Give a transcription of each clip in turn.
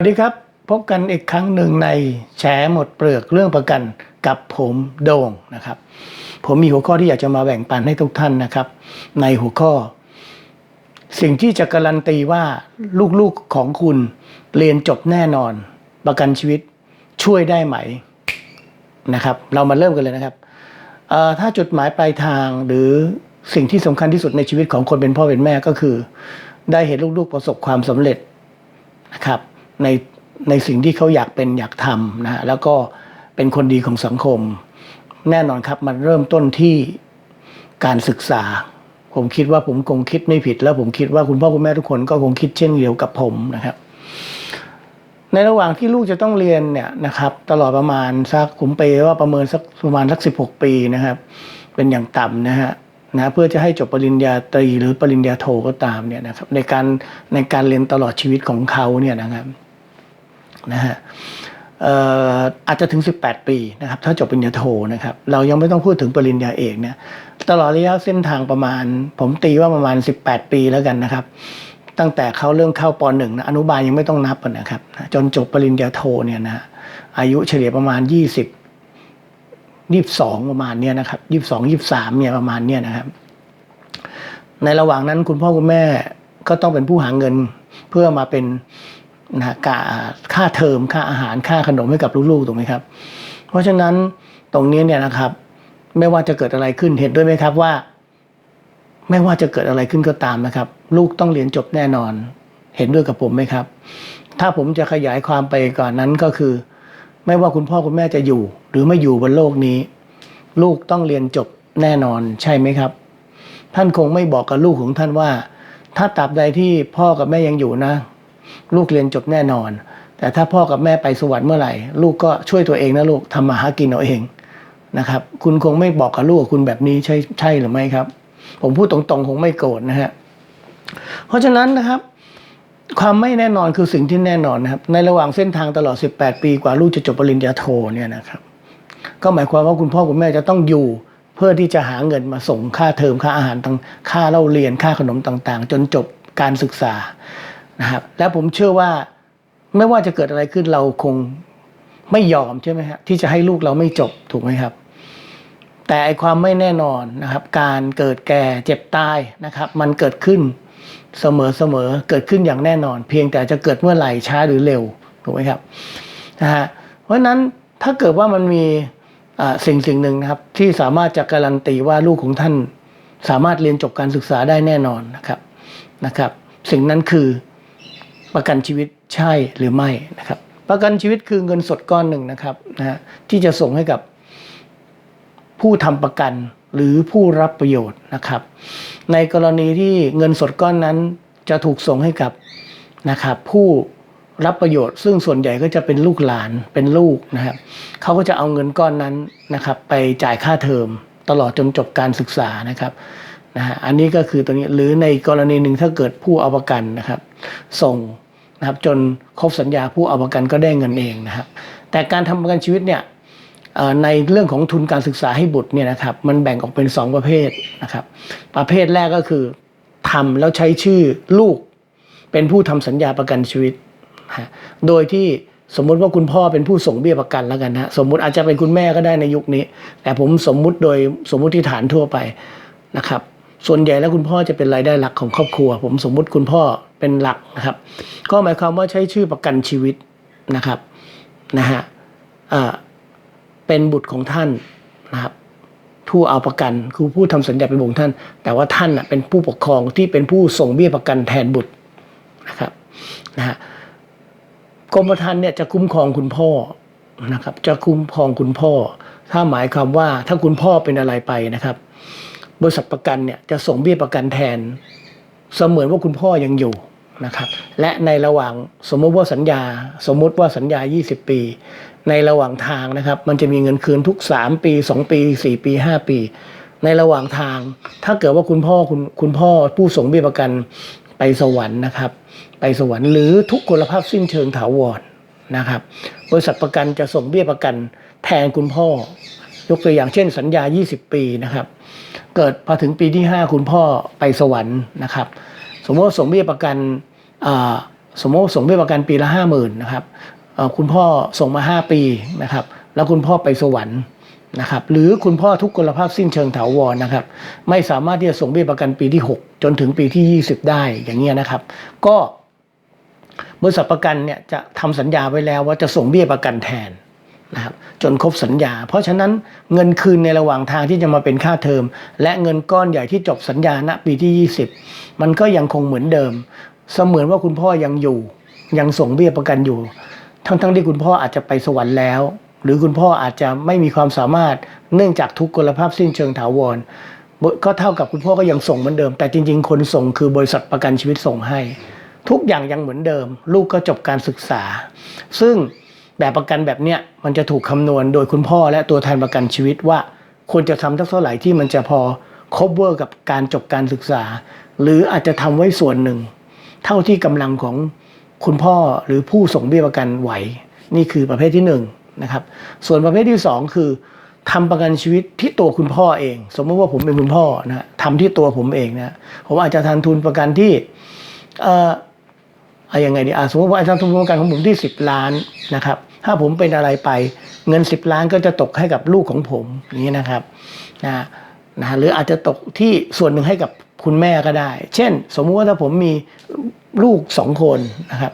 สวัสดีครับ พบกันอีกครั้งหนึ่งในแฉหมดเปลือกเรื่องประกันกับผมโด่งนะครับ ผมมีหัวข้อที่อยากจะมาแบ่งปันให้ทุกท่านนะครับ ในหัวข้อ สิ่งที่จะการันตีว่าลูกๆของคุณเรียนจบแน่นอน ประกันชีวิตช่วยได้ไหมนะครับ เรามาเริ่มกันเลยนะครับถ้าจุดหมายปลายทางหรือสิ่งที่สำคัญที่สุดในชีวิตของคนเป็นพ่อเป็นแม่ก็คือ ได้เห็นลูกๆประสบความสำเร็จนะครับ ในในสิ่งที่เขาอยากเป็นอยากทำนะแล้วก็เป็นคนดีของสังคม แน่นอนครับมันเริ่มต้นที่การศึกษา ผมคิดว่าผมคงคิดไม่ผิด แล้วผมคิดว่าคุณพ่อคุณแม่ทุกคนก็คงคิดเช่นเดียวกับผมนะครับ ในระหว่างที่ลูกจะต้องเรียนเนี่ยนะครับ ตลอดประมาณสักผมไปว่าประเมินสักประมาณสักสิบหกปีนะครับ เป็นอย่างต่ำนะฮะนะเพื่อจะให้จบปริญญาตรีหรือปริญญาโทก็ตามเนี่ยนะครับในการในการเรียนตลอดชีวิตของเขาเนี่ยนะครับ นะฮะอาจจะถึง 18 ปีนะครับถ้าจบปริญญาโทนะครับเรายังไม่ต้องพูดถึงปริญญาเอกเนี่ยตลอดระยะเส้นทางประมาณ ผมตีว่าประมาณ 18 ปีแล้วกันนะครับ ตั้งแต่เขาเริ่มเข้าปหนึ่งนะอนุบาลยังไม่ต้องนับอะนะครับ จนจบปริญญาโทเนี่ยนะอายุเฉลี่ยประมาณ 20ยี่สิบสองประมาณเนี้ยนะครับยี่สิบสองยี่สิบสามเนี่ยประมาณเนี้ยนะครับ ในระหว่างนั้นคุณพ่อคุณแม่ก็ต้องเป็นผู้หาเงินเพื่อมาเป็น นะกาค่าเทอมค่าอาหารค่าขนมให้กับลูกๆถูกไหมครับ เพราะฉะนั้นตรงนี้เนี่ยนะครับ ไม่ว่าจะเกิดอะไรขึ้นเห็นด้วยไหมครับว่า ไม่ว่าจะเกิดอะไรขึ้นก็ตามนะครับ ลูกต้องเรียนจบแน่นอน เห็นด้วยกับผมไหมครับ ถ้าผมจะขยายความไปก่อนนั้นก็คือ ไม่ว่าคุณพ่อคุณแม่จะอยู่ หรือไม่อยู่บนโลกนี้ ลูกต้องเรียนจบแน่นอน ใช่ไหมครับ ท่านคงไม่บอกกับลูกของท่านว่า ถ้าตราบใดที่พ่อกับแม่ยังอยู่นะ ลูกเรียนจบแน่นอน แต่ถ้าพ่อกับแม่ไปสวรรค์เมื่อไหร่ ลูกก็ช่วยตัวเองนะลูกทำมาหากินเอาเองนะครับ คุณคงไม่บอกกับลูกคุณแบบนี้ใช่ใช่หรือไม่ครับ ผมพูดตรงๆคงไม่โกรธนะฮะเพราะฉะนั้นนะครับ ความไม่แน่นอนคือสิ่งที่แน่นอนนะครับ ในระหว่างเส้นทางตลอด 18 ปีกว่าลูกจะจบปริญญาโทเนี่ยนะครับ ก็หมายความว่าคุณพ่อคุณแม่จะต้องอยู่เพื่อที่จะหาเงินมาส่งค่าเทอมค่าอาหารต่างค่าเล่าเรียนค่าขนมต่างๆ จนจบการศึกษา นะครับและผมเชื่อว่าไม่ว่าจะเกิดอะไรขึ้นเราคงไม่ยอมใช่ไหมฮะที่จะให้ลูกเราไม่จบถูกไหมครับ แต่ไอความไม่แน่นอนนะครับ การเกิดแก่เจ็บตายนะครับ มันเกิดขึ้นเสมอเสมอเกิดขึ้นอย่างแน่นอน เพียงแต่จะเกิดเมื่อไหร่ช้าหรือเร็วถูกไหมครับนะฮะเพราะฉะนั้นถ้าเกิดว่ามันมีสิ่งสิ่งหนึ่งนะครับ ที่สามารถจะการันตีว่าลูกของท่านสามารถเรียนจบการศึกษาได้แน่นอนนะครับนะครับ สิ่งนั้นคือ ประกันชีวิตใช่หรือไม่นะครับ ประกันชีวิตคือเงินสดก้อนหนึ่งนะครับนะฮะที่จะส่งให้กับผู้ทำประกันหรือผู้รับประโยชน์นะครับ ในกรณีที่เงินสดก้อนนั้นจะถูกส่งให้กับนะครับ ผู้รับประโยชน์ ซึ่งส่วนใหญ่ก็จะเป็นลูกหลานเป็นลูกนะครับเขาก็จะเอาเงินก้อนนั้นนะครับ ไปจ่ายค่าเทอมตลอดจนจบการศึกษานะครับ นะฮะอันนี้ก็คือตัวนี้หรือในกรณีหนึ่งถ้าเกิดผู้เอาประกันนะครับส่งนะครับจนครบสัญญาผู้เอาประกันก็ได้เงินเองนะครับแต่การทำประกันชีวิตเนี่ยในเรื่องของทุนการศึกษาให้บุตรเนี่ยนะครับมันแบ่งออกเป็น 2 ประเภทนะครับประเภทแรกก็คือทำแล้วใช้ชื่อลูกเป็นผู้ทำสัญญาประกันชีวิตนะโดยที่สมมุติว่าคุณพ่อเป็นผู้ส่งเบี้ยประกันแล้วกันนะสมมุติอาจจะเป็นคุณแม่ก็ได้ในยุคนี้ แต่ผมสมมุติโดยสมมุติฐานทั่วไปนะครับ ส่วนใหญ่แล้วคุณพ่อจะเป็นรายได้หลักของครอบครัว ผมสมมุติคุณพ่อเป็นหลักนะครับ ก็หมายความว่าใช้ชื่อประกันชีวิตนะครับนะฮะเป็นบุตรของท่านนะครับผู้เอาประกันคือผู้ทำสัญญาเป็นบุตรของท่าน แต่ว่าท่านเป็นผู้ปกครองที่เป็นผู้ส่งเบี้ยประกันแทนบุตรนะครับนะฮะกรมธรรม์เนี่ยจะคุ้มครองคุณพ่อนะครับ จะคุ้มครองคุณพ่อ ถ้าหมายความว่าถ้าคุณพ่อเป็นอะไรไปนะครับ บริษัทประกันเนี่ยจะส่งเบี้ยประกันแทน เสมือนว่าคุณพ่อยังอยู่นะครับและในระหว่างสมมติว่าสัญญา สมมุติว่าสัญญา 20 ปี ในระหว่างทางนะครับ มันจะมีเงินคืนทุก 3 ปี 2 ปี 4 ปี 5 ปี ในระหว่างทาง ถ้าเกิดว่าคุณพ่อคุณคุณพ่อผู้ส่งเบี้ยประกันไปสวรรค์นะครับ ไปสวรรค์หรือทุกพลภาพสิ้นเชิงถาวรนะครับ บริษัทประกันจะส่งเบี้ยประกันแทนคุณพ่อยกตัวอย่างเช่น สัญญา 20 ปีนะครับ เกิดพอถึงปีที่ 5 คุณพ่อไปสวรรค์นะครับ สมมติว่าส่งเบี้ยประกันอ่าสมมติว่าส่งเบี้ยประกันปีละห้าหมื่นนะครับอ่อคุณพ่อส่งมาห้าปีนะครับ แล้วคุณพ่อไปสวรรค์นะครับ หรือคุณพ่อทุกกลภาพสิ้นเชิงถาวรนะครับ ไม่สามารถที่จะส่งเบี้ยประกันปีที่ 6 จนถึงปีที่ 20 ได้อย่างเงี้ยนะครับ ก็บริษัทประกันเนี่ยจะทำสัญญาไว้แล้วว่าจะส่งเบี้ยประกันแทน นะครับจนครบสัญญา เพราะฉะนั้นเงินคืนในระหว่างทางที่จะมาเป็นค่าเทอม และเงินก้อนใหญ่ที่จบสัญญาณปีที่ 20 มันก็ยังคงเหมือนเดิม เสมือนว่าคุณพ่อยังอยู่ ยังส่งเบี้ยประกันอยู่ ทั้งๆที่คุณพ่ออาจจะไปสวรรค์แล้ว หรือคุณพ่ออาจจะไม่มีความสามารถเนื่องจากทุกกลภาพสิ้นเชิงถาวรก็เท่ากับคุณพ่อก็ยังส่งเหมือนเดิม แต่จริง ๆ คนส่งคือบริษัทประกันชีวิตส่งให้ ทุกอย่างยังเหมือนเดิม ลูกก็จบการศึกษา ซึ่ง แบบประกันแบบเนี้ยมันจะถูกคำนวณโดยคุณพ่อและตัวแทนประกันชีวิตว่าควรจะทำเท่าไหร่ที่มันจะพอ cover กับการจบการศึกษา หรืออาจจะทำไว้ส่วนหนึ่ง เท่าที่กำลังของคุณพ่อหรือผู้ส่งเบี้ยประกันไหว นี่คือประเภทที่หนึ่งนะครับส่วนประเภทที่สองคือทำประกันชีวิตที่ตัวคุณพ่อเอง สมมติว่าผมเป็นคุณพ่อนะทำที่ตัวผมเองนะผมอาจจะทันทุนประกันที่เอ่ออายังไงดีอะสมมติว่าทำทุนประกันของผมที่ 10 ล้านนะครับ ถ้าผมเป็นอะไรไป เงิน 10 ล้านก็จะตกให้กับลูกของผมนี้นะครับนะนะหรืออาจจะตกที่ส่วนหนึ่งให้กับคุณแม่ก็ได้ เช่น สมมุติว่าถ้าผมมีลูกสองคนนะครับ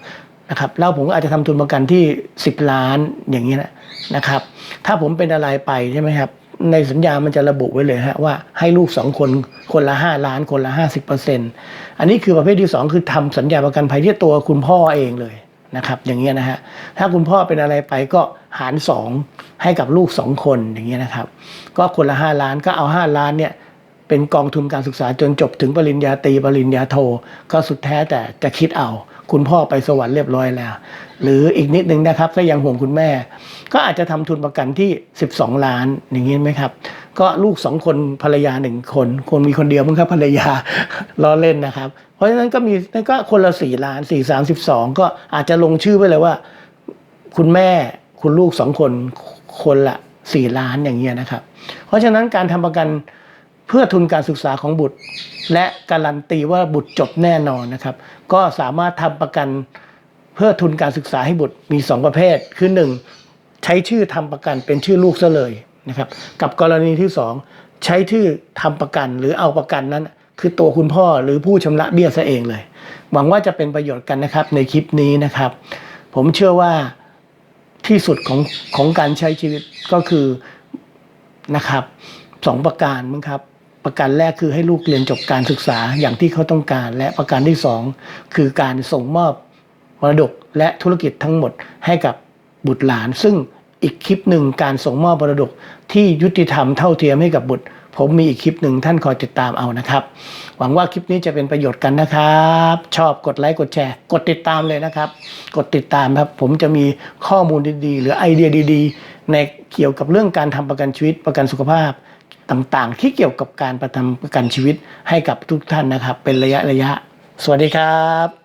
นะครับแล้วผมก็อาจจะทำทุนประกันที่ 10 ล้านอย่างนี้นะนะครับ ถ้าผมเป็นอะไรไปใช่ไหมครับในสัญญามันจะระบุไว้เลยฮะว่าให้ลูกสองคนคนละ 5 ล้านคนละ 50เปอร์เซ็นต์อันนี้คือประเภทที่ 2 คือทำสัญญาประกันภัยที่ตัวคุณพ่อเองเลย นะครับอย่างเงี้ยนะฮะถ้าคุณพ่อเป็นอะไรไปก็หาร 2 ให้กับลูก 2 คนอย่างเงี้ยนะครับ ก็คนละ 5 ล้านก็เอา 5 ล้านเนี่ยเป็นกองทุนการศึกษาจนจบถึงปริญญาตรีปริญญาโท ก็สุดแท้แต่จะคิดเอา คุณพ่อไปสวรรค์เรียบร้อยแล้ว หรืออีกนิดนึงนะครับถ้ายังห่วงคุณแม่ ก็อาจจะทำทุนประกันที่ 12 ล้านอย่างนี้ไหมครับ ก็ลูกสองคนภรรยาหนึ่งคน คนมีคนเดียวมั้งครับภรรยาล้อเล่นนะครับ เพราะฉะนั้นก็มีก็คนละสี่ล้านสี่สามสิบสองก็อาจจะลงชื่อไว้เลยว่า คุณแม่คุณลูกสองคนคนละสี่ล้านอย่างเงี้ยนะครับ เพราะฉะนั้นการทำประกันเพื่อทุนการศึกษาของบุตร และการันตีว่าบุตรจบแน่นอนนะครับ ก็สามารถทำประกันเพื่อทุนการศึกษาให้บุตรมีสองประเภท คือหนึ่งใช้ชื่อทำประกันเป็นชื่อลูกซะเลย นะครับ กับกรณีที่สองใช้ชื่อทำประกันหรือเอาประกันนั้น คือตัวคุณพ่อหรือผู้ชำระเบี้ยซะเองเลย หวังว่าจะเป็นประโยชน์กันนะครับในคลิปนี้นะครับ ผมเชื่อว่าที่สุดของของการใช้ชีวิตก็คือนะครับสองประการมั้งครับประการแรกคือให้ลูกเรียนจบการศึกษาอย่างที่เขาต้องการ และประการที่สองคือการส่งมอบมรดกและธุรกิจทั้งหมดให้กับบุตรหลาน ซึ่ง อีกคลิปหนึ่งการส่งมอบมรดกที่ยุติธรรมเท่าเทียมให้กับบุตร ผมมีอีกคลิปหนึ่งท่านคอยติดตามเอานะครับ หวังว่าคลิปนี้จะเป็นประโยชน์กันนะครับ ชอบกดไลค์กดแชร์ กดติดตามเลยนะครับ กดติดตามครับ ผมจะมีข้อมูลดีๆ หรือไอเดียดี ๆ ในเกี่ยวกับเรื่องการทำประกันชีวิตประกันสุขภาพต่างๆ ที่เกี่ยวกับการประทำประกันชีวิตให้กับทุกท่านนะครับ เป็นระยะระยะ สวัสดีครับ